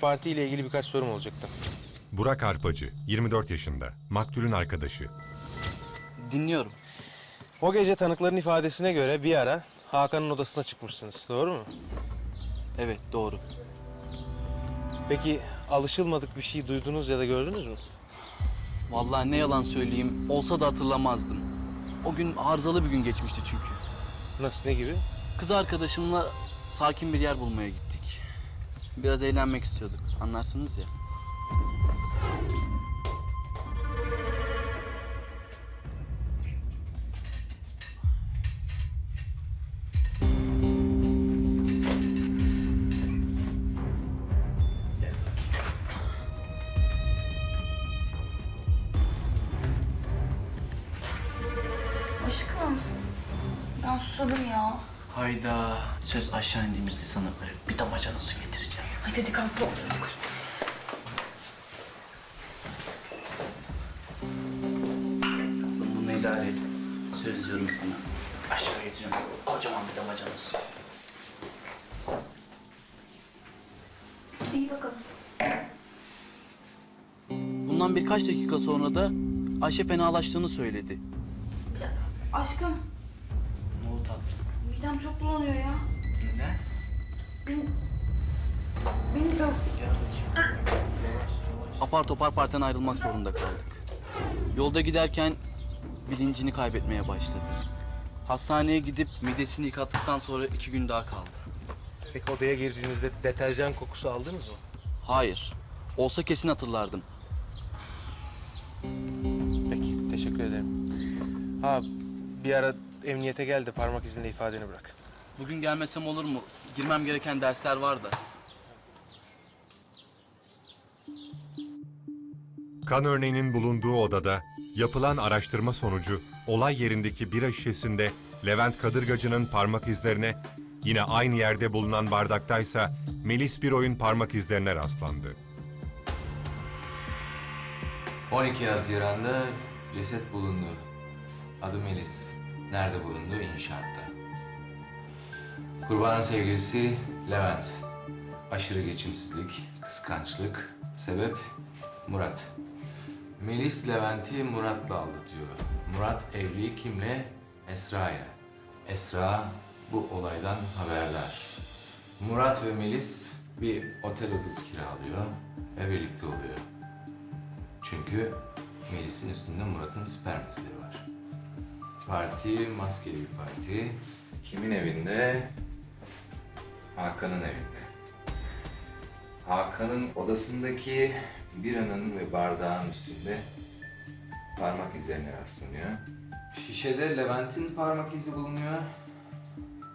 Parti ile ilgili birkaç sorum olacaktı. Burak Arpacı, 24 yaşında, maktulün arkadaşı. Dinliyorum. O gece tanıkların ifadesine göre bir ara Hakan'ın odasına çıkmışsınız. Doğru mu? Evet doğru. Peki alışılmadık bir şey duydunuz ya da gördünüz mü? Vallahi ne yalan söyleyeyim olsa da hatırlamazdım. O gün arızalı bir gün geçmişti çünkü. Nasıl, ne gibi? Kız arkadaşımla sakin bir yer bulmaya gittik. Biraz eğlenmek istiyorduk. Anlarsınız ya. Aşkım. Ben susadım ya. Hayda. Söz aşağı indiğimizde sana böyle bir damacana su getireceğim. Hadi hadi kalk. Tatlım bunu idare et. Söz diyorum sana. Aşağı getireceğim. Kocaman bir damacana su. İyi bakalım. Bundan birkaç dakika sonra da Ayşe fenalaştığını söyledi. Aşkım. Midem çok bulanıyor ya. Neden? Ben... Bilmiyorum. Apar topar partiden ayrılmak zorunda kaldık. Yolda giderken bilincini kaybetmeye başladı. Hastaneye gidip midesini yıkattıktan sonra iki gün daha kaldı. Peki odaya girdiğinizde deterjan kokusu aldınız mı? Hayır. Olsa kesin hatırlardım. Peki, teşekkür ederim. Ha, bir ara emniyete gel de parmak izinde ifadeni bırak. Bugün gelmesem olur mu? Girmem gereken dersler var da. Kan örneğinin bulunduğu odada yapılan araştırma sonucu olay yerindeki bira şişesinde Levent Kadırgacı'nın parmak izlerine, yine aynı yerde bulunan bardaktaysa Melis Biroy'un parmak izlerine rastlandı. 12 Haziran'da ceset bulundu. Adı Melis. Nerede bulundu? İnşaatta. Kurbanın sevgilisi Levent. Aşırı geçimsizlik, kıskançlık. Sebep Murat. Melis Levent'i Murat'la aldatıyor. Murat evli kimle? Esra'ya. Esra bu olaydan haberdar. Murat ve Melis bir otel odası kiralıyor ve birlikte oluyor. Çünkü Melis'in üstünde Murat'ın sperm izleri var. Parti maskeli bir parti. Kimin evinde? Hakan'ın evinde. Hakan'ın odasındaki biranın ve bardağın üstünde parmak izlerine rastlanıyor. Şişede Levent'in parmak izi bulunuyor.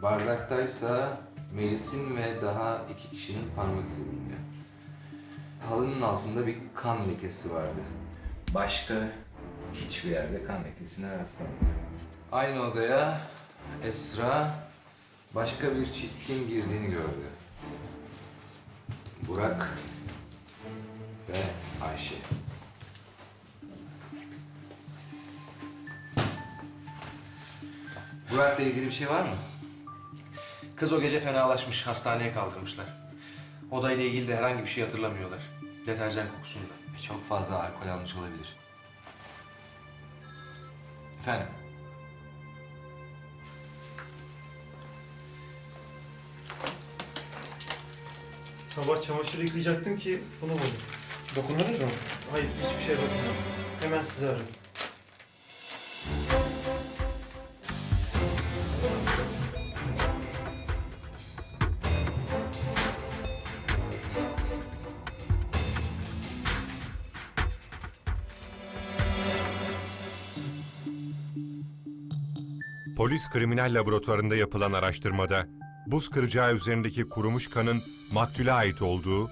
Bardaktaysa Melis'in ve daha iki kişinin parmak izi bulunuyor. Halının altında bir kan lekesi vardı. Başka hiçbir yerde kan lekesine rastlamadım. Aynı odaya Esra başka bir çiftin girdiğini gördü. Burak ve Ayşe. Burak'la ilgili bir şey var mı? Kız o gece fenalaşmış, hastaneye kaldırmışlar. Odayla ilgili de herhangi bir şey hatırlamıyorlar. Deterjan kokusunda. Çok fazla alkol almış olabilir. Efendim? Sabah çamaşır yıkayacaktım ki bunu buldum. Dokundunuz mu? Hayır hiçbir şey bakmadım. Hemen sizi aradım. Polis kriminal laboratuvarında yapılan araştırmada buz kıracağı üzerindeki kurumuş kanın maktule ait olduğu,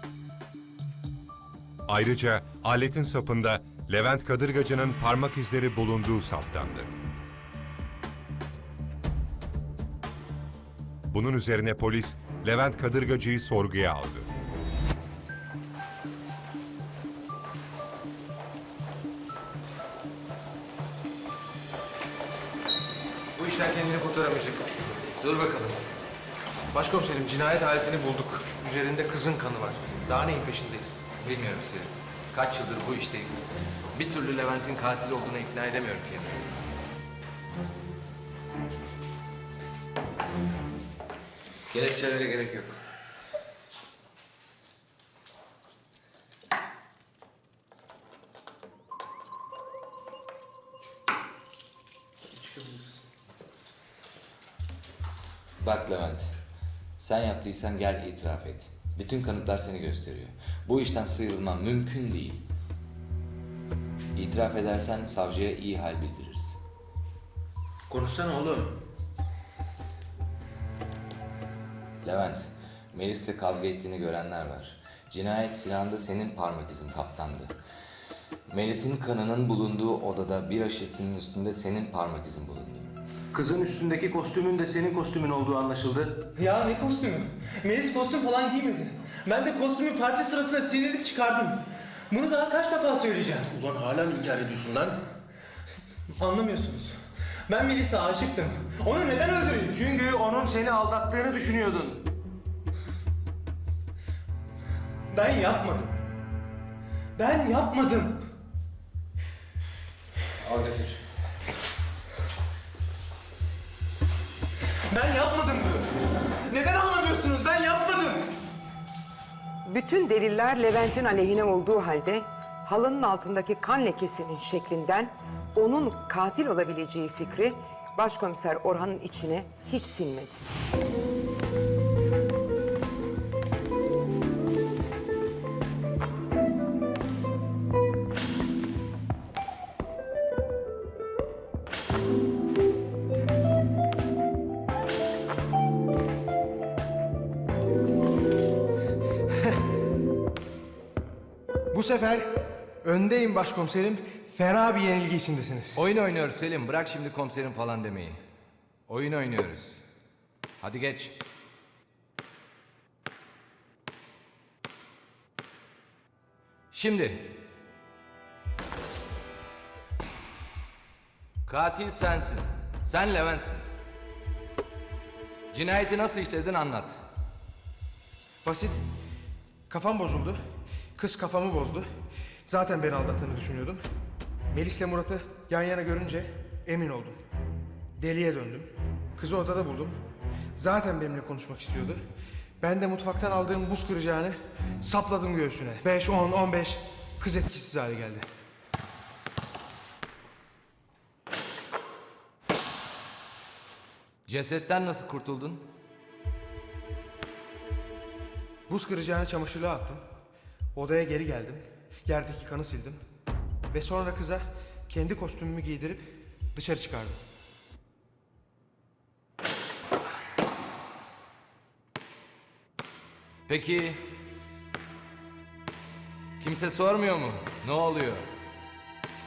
ayrıca aletin sapında Levent Kadırgacı'nın parmak izleri bulunduğu saptandı. Bunun üzerine polis Levent Kadırgacı'yı sorguya aldı. İşten kendini kurtaramayacak. Dur bakalım. Başkomiserim cinayet aletini bulduk. Üzerinde kızın kanı var. Daha neyin peşindeyiz? Bilmiyorum Selim. Kaç yıldır bu işteyim. Bir türlü Levent'in katil olduğuna ikna edemiyorum kendimi. Gerekçelere gerek yok. Levent, sen yaptıysan gel itiraf et. Bütün kanıtlar seni gösteriyor. Bu işten sıyrılman mümkün değil. İtiraf edersen savcıya iyi hal bildiririz. Konuşsana oğlum. Levent, Melis'le kavga ettiğini görenler var. Cinayet silahında senin parmak izin saptandı. Melis'in kanının bulunduğu odada bir şişesinin üstünde senin parmak izin bulundu. Kızın üstündeki kostümün de senin kostümün olduğu anlaşıldı. Ya ne kostümü? Melis kostüm falan giymedi. Ben de kostümü parti sırasında sinirlenip çıkardım. Bunu daha kaç defa söyleyeceğim? Ulan hala mı inkar ediyorsun lan? Anlamıyorsunuz. Ben Melis'e aşıktım. Onu neden öldüreyim? Çünkü onun seni aldattığını düşünüyordun. Ben yapmadım. Ben yapmadım. Al götür. Ben yapmadım bunu. Neden anlamıyorsunuz? Ben yapmadım. Bütün deliller Levent'in aleyhine olduğu halde halının altındaki kan lekesinin şeklinden onun katil olabileceği fikri Başkomiser Orhan'ın içine hiç sinmedi. Bu sefer öndeyim başkomiserim. Fena bir yenilgi içindesiniz. Oyun oynuyoruz Selim. Bırak şimdi komiserim falan demeyi. Oyun oynuyoruz. Hadi geç. Şimdi. Katil sensin. Sen Levent'sin. Cinayeti nasıl işledin anlat. Basit. Kafam bozuldu. Kız kafamı bozdu. Zaten beni aldattığını düşünüyordum. Melis'le Murat'ı yan yana görünce emin oldum. Deliye döndüm. Kızı odada buldum. Zaten benimle konuşmak istiyordu. Ben de mutfaktan aldığım buz kıracağını sapladım göğsüne. 5, 10, 15 kız etkisiz hale geldi. Cesetten nasıl kurtuldun? Buz kıracağını çamaşırlığa attım. Odaya geri geldim. Yerdeki kanı sildim. Ve sonra kıza kendi kostümümü giydirip dışarı çıkardım. Peki kimse sormuyor mu? Ne oluyor?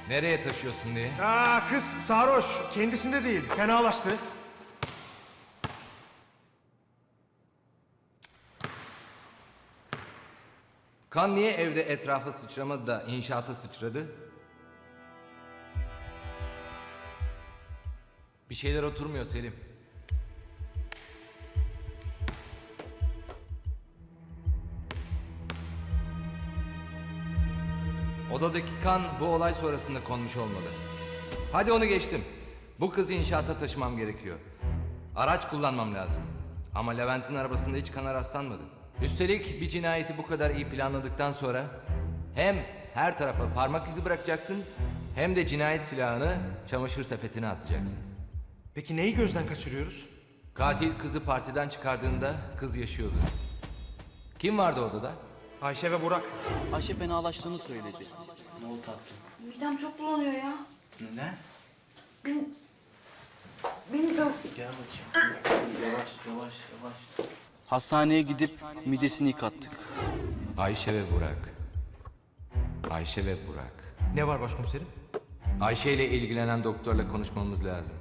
Nereye taşıyorsun diye? Aa kız sarhoş. Kendisinde değil. Fenalaştı. Kan niye evde etrafa sıçramadı da inşaata sıçradı? Bir şeyler oturmuyor Selim. Odadaki kan bu olay sonrasında konmuş olmalı. Hadi onu geçtim. Bu kızı inşaata taşımam gerekiyor. Araç kullanmam lazım. Ama Levent'in arabasında hiç kana rastlanmadı. Üstelik bir cinayeti bu kadar iyi planladıktan sonra hem her tarafa parmak izi bırakacaksın hem de cinayet silahını çamaşır sepetine atacaksın. Peki neyi gözden kaçırıyoruz? Katil kızı partiden çıkardığında kız yaşıyordu. Kim vardı odada? Ayşe ve Burak. Ayşe fenalaştığını söyledi. Ne oldu tatlım? Midem çok bulanıyor ya. Neden? Bil... Bilmiyorum. Gel bakayım. Yavaş yavaş yavaş. Hastaneye gidip midesini yıkattık. Ayşe ve Burak. Ayşe ve Burak. Ne var başkomiserim? Ayşe ile ilgilenen doktorla konuşmamız lazım.